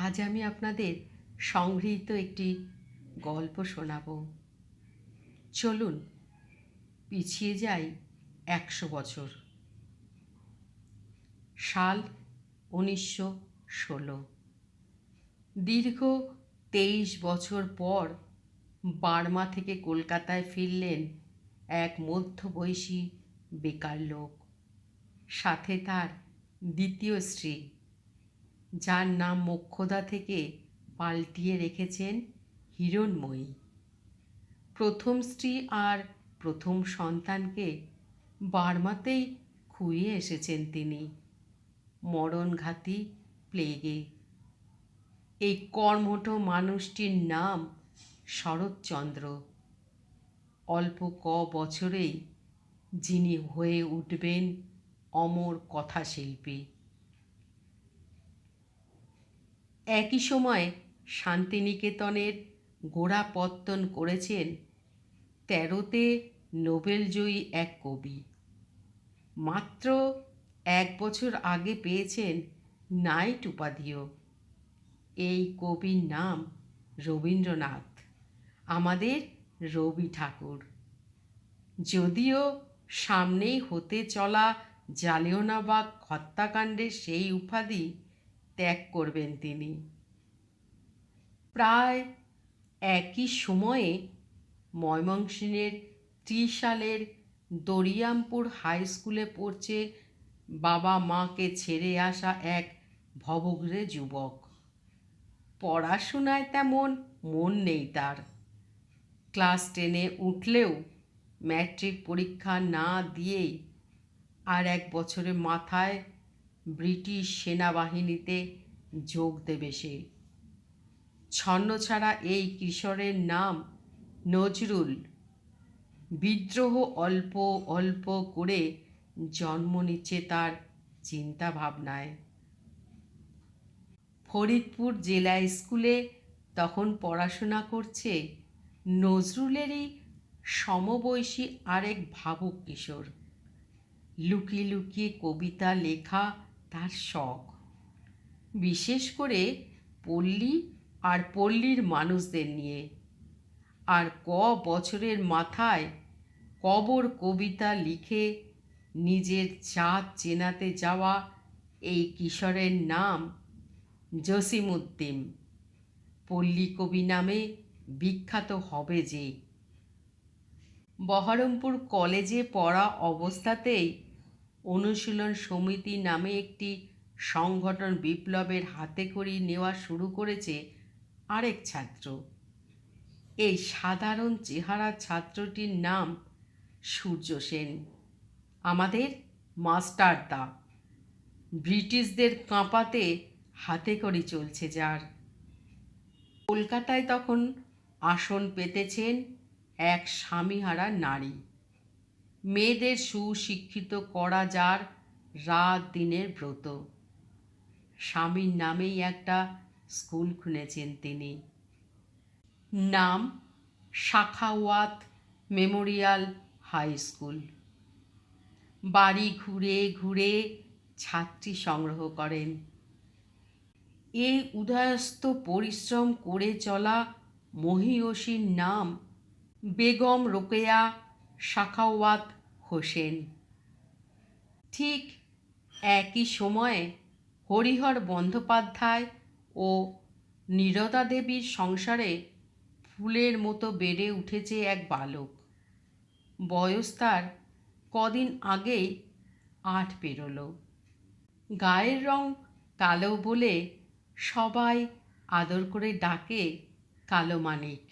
আজ আমি আপনাদের সংগৃহীত একটি গল্প শোনাব। চলুন, পিছিয়ে যাই একশো বছর। সাল উনিশশো ষোলো। দীর্ঘ তেইশ বছর পর বার্মা থেকে কলকাতায় ফিরলেন এক মধ্যবয়সী বেকার লোক। সাথে তার দ্বিতীয় স্ত্রী। যার নাম মোক্ষদা থেকে পাল্টিয়ে রেখেছেন হিরণময়ী। প্রথম স্ত্রী আর প্রথম সন্তানকে বার্মাতেই খুইয়ে এসেছেন তিনি। মরণঘাতী প্লেগে। এই কর্মঠ মানুষটির নাম শরৎচন্দ্র। অল্প ক বছরেই যিনি হয়ে উঠবেন অমর কথাশিল্পী। একই সময় শান্তিনিকেতনের গোড়াপত্তন করেছেন তেরোতে নোবেলজয়ী এক কবি। মাত্র এক বছর আগে পেয়েছেন নাইট উপাধিও। এই কবির নাম রবীন্দ্রনাথ, আমাদের রবি ঠাকুর। যদিও সামনেই হতে চলা জালিয়নাবাগ হত্যাকাণ্ডের সেই উপাধি ত্যাগ করবেন তিনি। প্রায় একই সময়ে ময়মনসিংহের ত্রিশালের দরিয়ামপুর হাই স্কুলে পড়ছে বাবা মাকে ছেড়ে আসা এক ভবঘুরে যুবক। পড়াশোনায় তেমন মন নেই তার। ক্লাস টেনে উঠলেও ম্যাট্রিক পরীক্ষা না দিয়েই আর এক বছরের মাথায় ব্রিটিশ সেনাবাহিনীতে যোগ দেবে সে। ছন্ন ছাড়া এই কিশোরের নাম নজরুল। বিদ্রোহ অল্প অল্প করে জন্ম নিচ্ছে তার চিন্তা ভাবনায় ফরিদপুর জেলা স্কুলে তখন পড়াশোনা করছে নজরুলেরই সমবয়সী আরেক ভাবুক কিশোর। লুকিয়ে লুকিয়ে কবিতা, লেখা তার শখ। বিশেষ করে পল্লী আর পল্লীর মানুষদের নিয়ে। আর ক বছরের মাথায় কবর কবিতা লিখে নিজের চাঁদ চেনাতে যাওয়া এই কিশোরের নাম জসিমুদ্দিন পল্লী কবি নামে বিখ্যাত হবে যে। বহরমপুর কলেজে পড়া অবস্থাতেই অনুশীলন সমিতি নামে একটি সংগঠন বিপ্লবের হাতে খড়ি নেওয়া শুরু করেছে আরেক ছাত্র। এই সাধারণ চেহারা ছাত্রটির নাম সূর্য সেন। আমাদের মাস্টার দা। ব্রিটিশদের কাঁপাতে হাতে করি চলছে যার। কলকাতায় তখন আসন পেতেছেন এক স্বামীহারা নারী। মেয়েদের সুশিক্ষিত করা যার রাত দিনের ব্রত। স্বামীর নামেই একটা স্কুল খুলেছেন তিনি। নাম শাখাওয়াত মেমোরিয়াল হাই স্কুল। বাড়ি ঘুরে ঘুরে ছাত্রী সংগ্রহ করেন। এই উদয়স্ত পরিশ্রম করে চলা মহিয়সীর নাম বেগম রোকেয়া শাখাওয়াত হোসেন। ঠিক একই সময়ে হরিহর বন্দ্যোপাধ্যায় ও নীরদা দেবীর সংসারে ফুলের মতো বেড়ে উঠেছে এক বালক। বয়স তার কদিন আগেই আট পেরোলো। গায়ের রং কালো বলে সবাই আদর করে ডাকে কালো মানিক।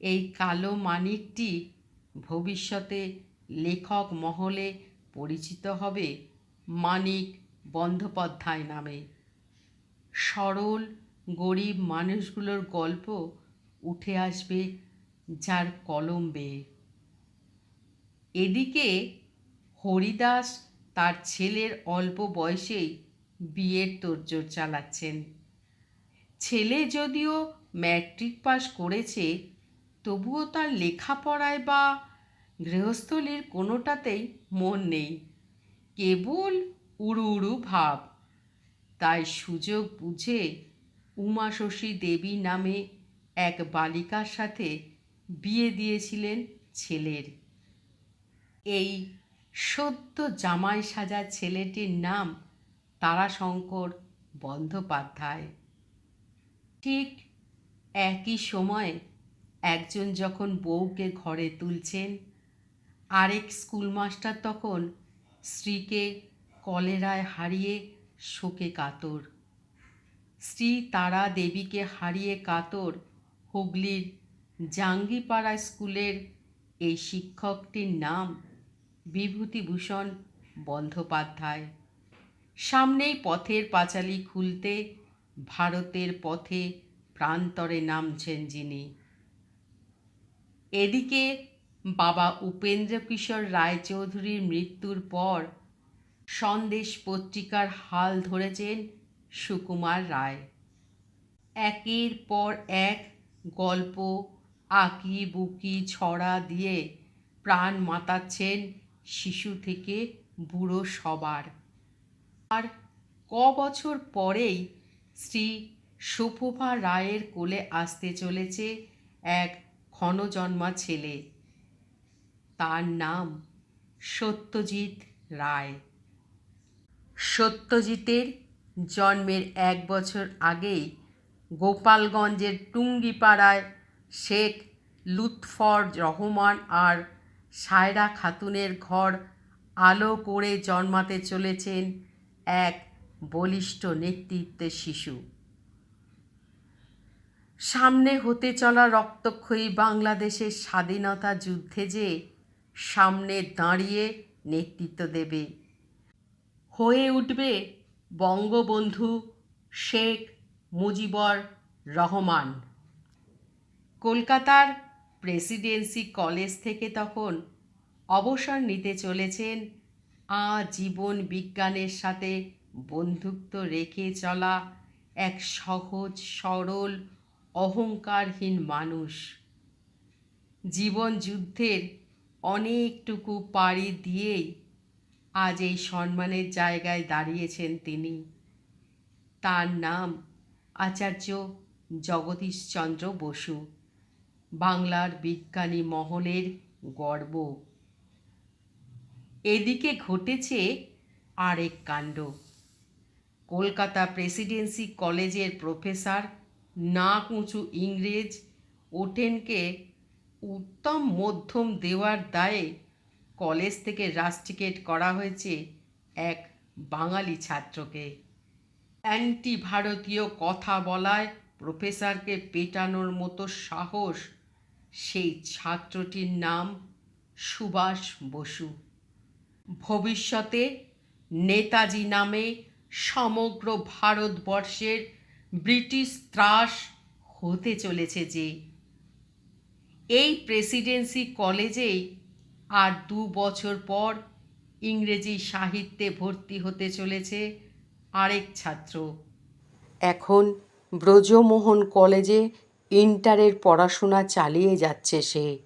এই কালো মানিকটি ভবিষ্যতে লেখক মহলে পরিচিত হবে মানিক বন্দ্যোপাধ্যায় নামে। সরল, গরিব মানুষগুলোর গল্প উঠে আসবে যার কলম বেয়ে এদিকে হরিদাস তার ছেলের অল্প বয়সেই বিয়ের তোড়জোড় চালাচ্ছেন। ছেলে যদিও ম্যাট্রিক পাস করেছে তবুও তার লেখাপড়ায় বা গৃহস্থলীর কোনোটাতেই মন নেই। কেবল উড়ু উড়ু ভাব। তাই সুযোগ বুঝে উমা শশী দেবী নামে এক বালিকার সাথে বিয়ে দিয়েছিলেন ছেলের। এই সদ্য জামাই সাজা ছেলেটির নাম তারাশঙ্কর বন্দ্যোপাধ্যায়। ঠিক একই সময়ে একজন যখন বউকে ঘরে তুলছেন, আরেক স্কুলমাস্টার তখন স্ত্রীকে কলেরায় হারিয়ে শোকে কাতর। স্ত্রী তারা দেবীকে হারিয়ে কাতর হুগলির জাঙ্গিপাড়া স্কুলের এই শিক্ষকটির নাম বিভূতিভূষণ বন্দ্যোপাধ্যায়। সামনেই পথের পাঁচালী খুলতে ভারতের পথে প্রান্তরে নামছেন যিনি। এদিকে বাবা উপেন্দ্র কিশোর রায়চৌধুরীর মৃত্যুর পর সন্দেশ পত্রিকার হাল ধরেছেন সুকুমার রায়। একের পর এক গল্প, আঁকি বুকি, ছড়া দিয়ে প্রাণ মাতাচ্ছেন শিশু থেকে বুড়ো সবার। আর ক বছর পরেই শ্রী সুপ্রভা রায়ের কোলে আসতে চলেছে এক ক্ষণজন্মা ছেলে। তার নাম সত্যজিৎ রায়। সত্যজিতের জন্মের এক বছর আগেই গোপালগঞ্জের টুঙ্গিপাড়ায় শেখ লুৎফর রহমান আর সায়রা খাতুনের ঘর আলো করে জন্মাতে চলেছেন এক বলিষ্ঠ নেতৃত্বের শিশু। সামনে হতে চলা রক্তক্ষয়ী বাংলাদেশের স্বাধীনতা যুদ্ধে যে সামনে দাঁড়িয়ে নেতৃত্ব দেবে। হয়ে উঠবে বঙ্গবন্ধু শেখ মুজিবর রহমান। কলকাতার প্রেসিডেন্সি কলেজ থেকে তখন অবসর নিতে চলেছেন আজীবন বিজ্ঞানের সাথে বন্ধুত্ব রেখে চলা এক সহজ, সরল অহংকারহীন মানুষ। জীবন যুদ্ধের অনেকটুকু পাড়ি দিয়েই আজ এই সম্মানের জায়গায় দাঁড়িয়েছেন তিনি। তার নাম আচার্য জগদীশচন্দ্র বসু। বাংলার বিজ্ঞানী মহলের গর্ব। এদিকে ঘটেছে আরেক কাণ্ড। কলকাতা প্রেসিডেন্সি কলেজের প্রফেসর নাক উঁচু ইংরেজ ওটেনকে উত্তম মধ্যম দেওয়ার দায়ে কলেজ থেকে রাস্টিকেট করা হয়েছে এক বাঙালি ছাত্রকে। অ্যান্টি ভারতীয় কথা বলায় প্রফেসরকে পেটানোর মতো সাহস সেই ছাত্রটির নাম সুভাষ বসু। ভবিষ্যতে নেতাজি নামে সমগ্র ভারতবর্ষের ব্রিটিশ ত্রাস হতে চলেছে যে এই প্রেসিডেন্সি কলেজেই আর দু বছর পর ইংরেজি সাহিত্যে ভর্তি হতে চলেছে আরেক ছাত্র। এখন ব্রজমোহন কলেজে ইন্টারের পড়াশোনা চালিয়ে যাচ্ছে সে।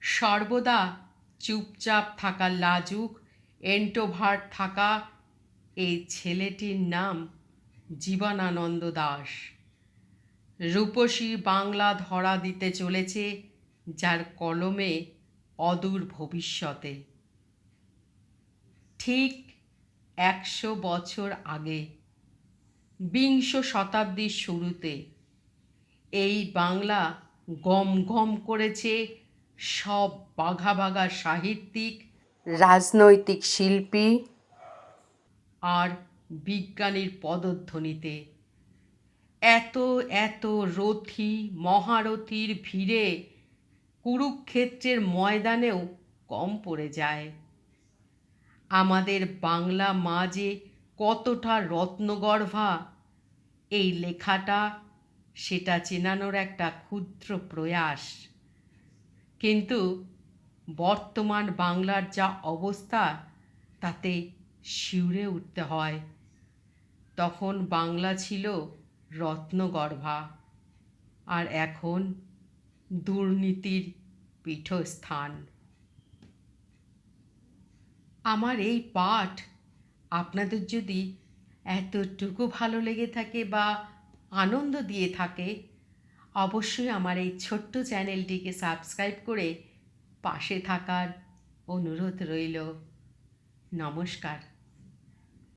সর্বদা চুপচাপ থাকা লাজুক এন্টোভার্ট থাকা এই ছেলেটির নাম জীবনানন্দ দাস। রূপসী বাংলা ধরা দিতে চলেছে যার কলমে অদূর ভবিষ্যতে। ঠিক একশো বছর আগে বিংশ শতাব্দীর শুরুতে এই বাংলা গম গম করেছে সব বাঘা বাঘা সাহিত্যিক রাজনৈতিক শিল্পী আর বিজ্ঞানীর পদধ্বনিতে, এত এত রথী, মহারথীর ভিড়ে কুরুক্ষেত্রের ময়দানেও কম পড়ে যায়। আমাদের বাংলা মা যে কতটা রত্নগর্ভা, এই লেখাটা সেটা চেনানোর একটা ক্ষুদ্র প্রয়াস। কিন্তু বর্তমান বাংলার যা অবস্থা, তাতে শিউরে উঠতে হয়। তখন বাংলা ছিল রত্নগর্ভা। আর এখন দুর্নীতির পীঠস্থান। আমার এই পাঠ আপনাদের যদি এতটুকু ভালো লেগে থাকে বা আনন্দ দিয়ে থাকে, অবশ্যই আমার এই ছোট্ট চ্যানেলটিকে সাবস্ক্রাইব করে পাশে থাকার অনুরোধ রইল। নমস্কার।